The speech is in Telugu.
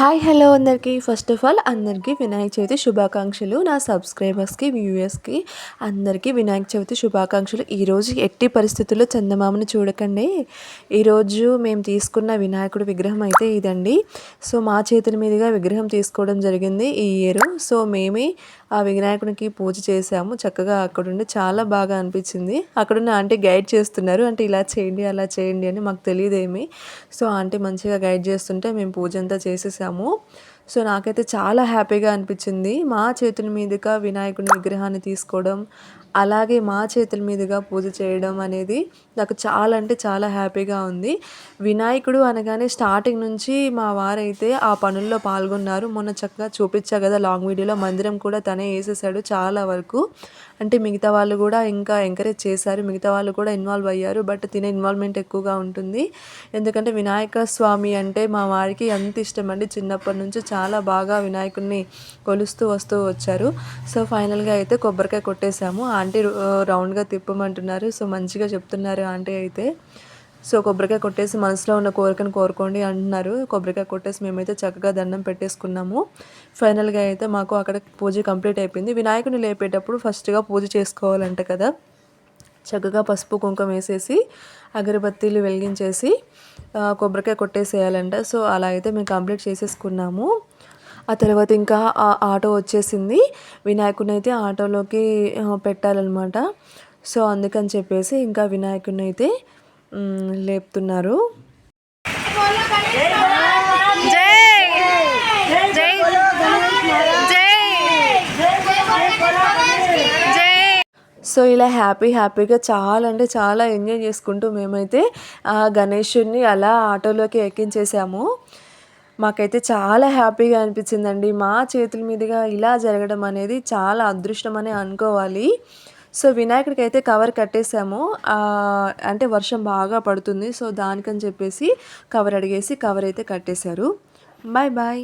హాయ్ హలో అందరికీ. ఫస్ట్ ఆఫ్ ఆల్ అందరికీ వినాయక చవితి శుభాకాంక్షలు. నా సబ్స్క్రైబర్స్కి వ్యూయర్స్కి అందరికీ వినాయక చవితి శుభాకాంక్షలు. ఈరోజు ఎట్టి పరిస్థితుల్లో చందమామని చూడకండి. ఈరోజు మేము తీసుకున్న వినాయకుడు విగ్రహం అయితే ఇదండి. సో మా చేతుల మీదుగా విగ్రహం తీసుకోవడం జరిగింది ఈ ఇయర్ సో మేమే ఆ వినాయకునికి పూజ చేసాము చక్కగా అక్కడుండి చాలా బాగా అనిపించింది. అక్కడున్న ఆంటీ గైడ్ చేస్తున్నారు. అంటే ఇలా చేయండి అలా చేయండి అని మాకు తెలియదేమి. సో ఆంటీ మంచిగా గైడ్ చేస్తుంటే మేము పూజ అంతా చేసేసాము. సో నాకైతే చాలా హ్యాపీగా అనిపించింది. మా చేతుల మీదుగా వినాయకుని విగ్రహాన్ని తీసుకోవడం అలాగే మా చేతుల మీదుగా పూజ చేయడం అనేది నాకు చాలా అంటే చాలా హ్యాపీగా ఉంది. వినాయకుడు అనగానే స్టార్టింగ్ నుంచి మా వారైతే ఆ పనుల్లో పాల్గొన్నారు. మొన్న చక్కగా చూపించా కదా లాంగ్ వీడియోలో మందిరం కూడా తనే వేసేసాడు చాలా వరకు. అంటే మిగతా వాళ్ళు కూడా ఇంకా ఎంకరేజ్ చేశారు మిగతా వాళ్ళు కూడా ఇన్వాల్వ్ అయ్యారు బట్ తినే ఇన్వాల్వ్మెంట్ ఎక్కువగా ఉంటుంది. ఎందుకంటే వినాయక స్వామి అంటే మా వారికి ఎంత ఇష్టం అండి చిన్నప్పటి నుంచి చాలా చాలా బాగా వినాయకుడిని కొలుస్తూ వస్తూ వచ్చారు. సో ఫైనల్గా అయితే కొబ్బరికాయ కొట్టేశాము. ఆంటీ రౌండ్గా తిప్పమంటున్నారు. సో మంచిగా చెప్తున్నారు ఆంటీ అయితే. సో కొబ్బరికాయ కొట్టేసి మనసులో ఉన్న కోరికను కోరుకోండి అంటున్నారు. కొబ్బరికాయ కొట్టేసి మేమైతే చక్కగా దండం పెట్టేసుకున్నాము. ఫైనల్గా అయితే మాకు అక్కడ పూజ కంప్లీట్ అయిపోయింది. వినాయకుని లేపేటప్పుడు ఫస్ట్గా పూజ చేసుకోవాలంట కదా. చక్కగా పసుపు కుంకుమ వేసేసి అగరబత్తీలు వెలిగించేసి కొబ్బరికాయ కొట్టేసేయాలంట. సో అలా అయితే మేము కంప్లీట్ చేసేసుకున్నాము. ఆ తర్వాత ఇంకా ఆ ఆటో వచ్చేసింది. వినాయకుడిని అయితే ఆటోలోకి పెట్టాలన్నమాట. సో అందుకని చెప్పేసి ఇంకా వినాయకుడిని అయితే లేపుతున్నారు. సో ఇలా హ్యాపీ హ్యాపీగా చాలా అంటే చాలా ఎంజాయ్ చేసుకుంటూ మేమైతే గణేషుడిని అలా ఆటోలోకి ఎక్కించేసాము. మాకైతే చాలా హ్యాపీగా అనిపించిందండి. మా చేతుల మీదుగా ఇలా జరగడం అనేది చాలా అదృష్టం అని అనుకోవాలి. సో వినాయకుడికి అయితే కవర్ కట్టేసాము. అంటే వర్షం బాగా పడుతుంది. సో దానికని చెప్పేసి కవర్ అడిగేసి కవర్ అయితే కట్టేశారు. Bye bye.